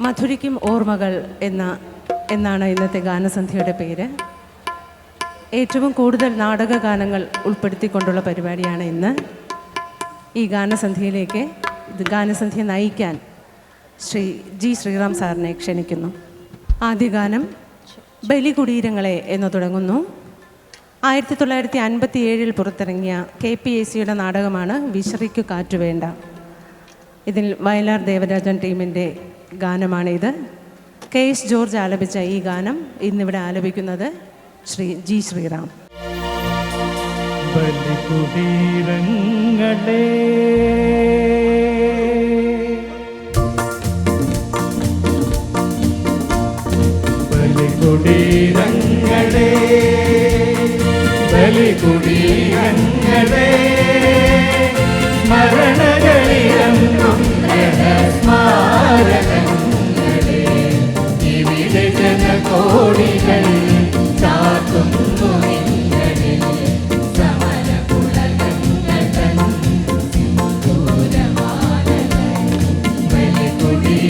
മധുരിക്കും ഓർമ്മകൾ എന്ന എന്നാണ് ഇന്നത്തെ ഗാനസന്ധ്യയുടെ പേര്. ഏറ്റവും കൂടുതൽ നാടക ഗാനങ്ങൾ ഉൾപ്പെടുത്തിക്കൊണ്ടുള്ള പരിപാടിയാണ് ഇന്ന്. ഈ ഗാനസന്ധ്യയിലേക്ക് ഇത് ഗാനസന്ധ്യ നയിക്കാൻ ശ്രീ ജി ശ്രീറാം സാറിനെ ക്ഷണിക്കുന്നു. ആദ്യ ഗാനം ബലികുടീരങ്ങളെ എന്ന് തുടങ്ങുന്നു. ആയിരത്തി തൊള്ളായിരത്തി അൻപത്തി ഏഴിൽ പുറത്തിറങ്ങിയ കെ പി എ സിയുടെ നാടകമാണ് വിശ്രിക്കു കാറ്റുവേണ്ട. ഇതിൽ വയലാർ ദേവരാജൻ ടീമിന്റെ ഗാനമാണിത്. കെ എസ് ജോർജ് ആലപിച്ച ഈ ഗാനം ഇന്നിവിടെ ആലപിക്കുന്നത് ശ്രീ ജി ശ്രീറാം. ബലികുടീരങ്ങളെ ബലികുടീരങ്ങളെ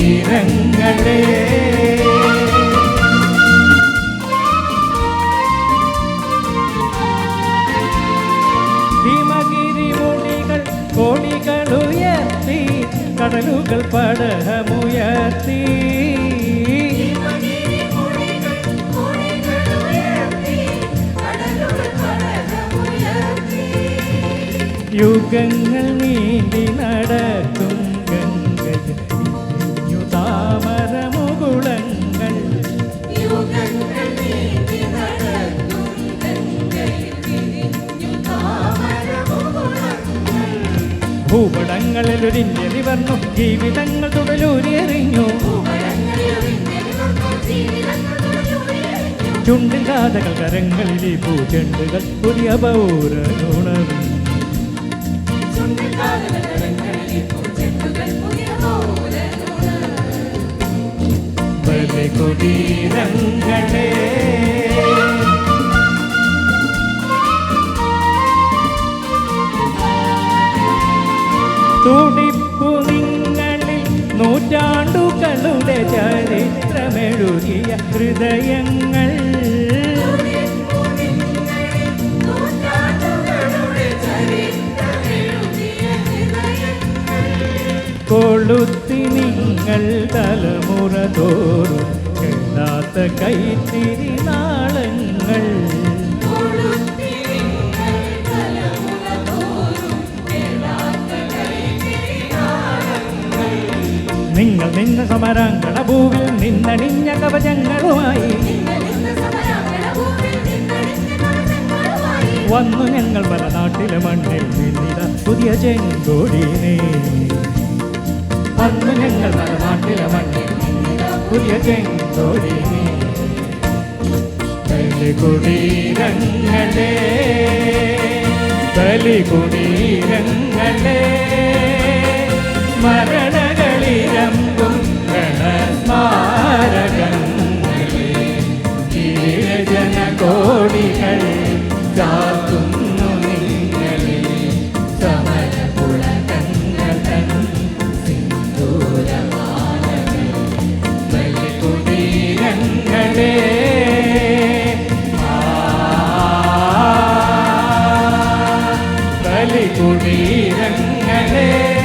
ബലികുടീരങ്ങളെ ഹിമഗിരി മുടികൾ കോടികൾ ഉയർത്തി കടലുകൾ പടഹമുയർത്തി. യുഗങ്ങൾ നീണ്ടി നടക്കും ഭൂപടങ്ങളിൽ ഒരു ഇന്ത്യലി വന്നു ജീവിതങ്ങൾ തുടലൂരിയെറിഞ്ഞു. ചുണ്ടിൽ കാതകൾ കരങ്ങളിലെ പൂചെണ്ടുകൾ പുതിയ പൗര ബലികുടീരങ്ങളെ തുടിപ്പു നിങ്ങളിൽ നൂറ്റാണ്ടുകളുടെ ചരിത്രമെഴുതിയ ഹൃദയങ്ങൾ. കൊളുത്തി നിങ്ങൾ തലമുറ തോറും കേടാത്ത കൈത്തിരി നിങ്ങൾ നിന്ന സമരാങ്കണ ഭൂവിൽ നിന്നണിഞ്ഞ കവചങ്ങളുമായി വന്നു ഞങ്ങൾ പല നാട്ടിലെ മണ്ണിൽ നിന്നിത പുതിയ ചെങ്കോടിനെ. വന്നു ഞങ്ങൾ പല നാട്ടിലെ മണ്ണിൽ പുതിയ ചെങ്കോടിനെ. ബലികുടീരങ്ങളെ ബലികുടീരങ്ങളെ. കളി കുടീരങ്ങളേ.